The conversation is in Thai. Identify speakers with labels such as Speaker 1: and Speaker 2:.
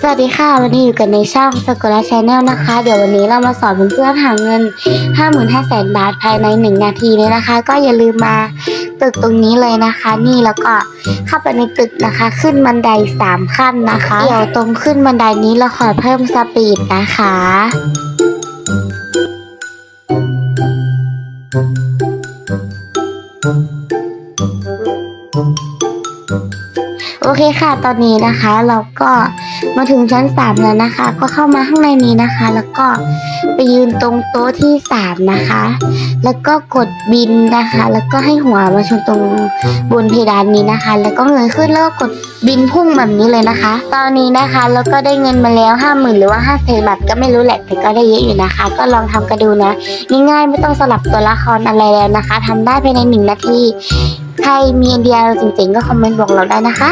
Speaker 1: สวัสดีค่ะ วันนี้อยู่กันในช่องสกุลชาแนลนะคะ เดี๋ยววันนี้เรามาสอนเพื่อนๆหาเงิน 55,000 บาทภายใน 1 นาทีเลยนะคะ ก็อย่าลืมมาตึกตรงนี้เลยนะคะ นี่แล้วก็เข้าไปในตึกนะคะ ขึ้นบันได 3 ขั้นนะคะ เดี๋ยวตรงขึ้นบันไดนี้เราขอเพิ่มสปีดนะคะ โอเคค่ะ ตอนนี้นะคะเราก็มาถึงชั้น 3 แล้วนะคะ ก็เข้ามาข้างในนี้นะคะ แล้วก็ไปยืนตรงโต๊ะที่ 3 นะคะ แล้วก็กดบินนะคะ แล้วก็ให้หัวมาชนตรงบนเพดานนี้นะคะ แล้วก็เงยขึ้นแล้วก็กดบินพุ่งแบบนี้เลยนะคะ ตอนนี้นะคะแล้วก็ได้เงินมาแล้ว5 0,000หรือว่า5 0 0 0 0บาทก็ไม่รู้แหละแต่ก็ได้เยอะอยู่นะคะ ก็ลองทำกันดูนะง่ายๆไม่ต้องสลับตัวละครอะไรแล้วนะคะทำได้ภายใน1นาทีใครมีไอเดียเจ๋งๆก็คอมเมนต์บอกเราได้นะคะ